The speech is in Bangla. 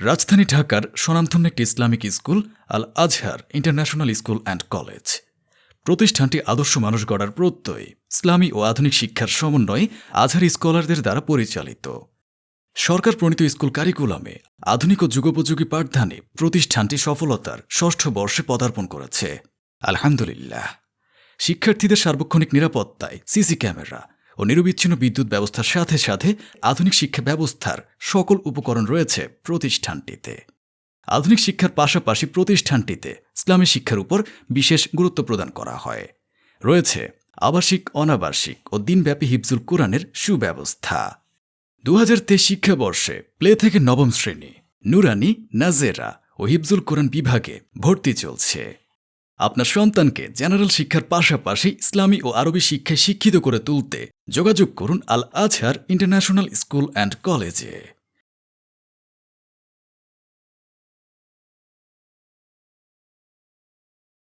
রাজধানী ঢাকার স্বনামধন্য একটি Islamic school, Al Azhar international school and college. প্রতিষ্ঠানটি আদর্শ মানুষ গড়ার প্রত্যয়, ইসলামী ও আধুনিক শিক্ষার সমন্বয়ে আজহার স্কলারদের দ্বারা পরিচালিত। সরকার প্রণীত স্কুল কারিকুলামে আধুনিক ও যুগোপযোগী পাঠদানে প্রতিষ্ঠানটি সফলতার ষষ্ঠ বর্ষে পদার্পণ করেছে। আলহামদুলিল্লাহ। শিক্ষার্থীদের সার্বক্ষণিক নিরাপত্তায় সিসি ক্যামেরা ও নিরবিচ্ছিন্ন বিদ্যুৎ ব্যবস্থার সাথে সাথে আধুনিক শিক্ষা ব্যবস্থার সকল উপকরণ রয়েছে প্রতিষ্ঠানটিতে। আধুনিক শিক্ষার পাশাপাশি প্রতিষ্ঠানটিতে ইসলামী শিক্ষার উপর বিশেষ গুরুত্ব প্রদান করা হয়। রয়েছে আবাসিক, অনাবাসিক ও দিনব্যাপী হিফজুল কোরআনের সুব্যবস্থা। দু হাজার তেইশ শিক্ষাবর্ষে প্লে থেকে নবম শ্রেণি নুরানি, নাজেরা ও হিফজুল কোরআন বিভাগে ভর্তি চলছে। আপনার সন্তানকে জেনারেল শিক্ষার পাশাপাশি ইসলামী ও আরবি শিক্ষায় শিক্ষিত করে তুলতে যোগাযোগ করুন Al Azhar international school and কলেজে।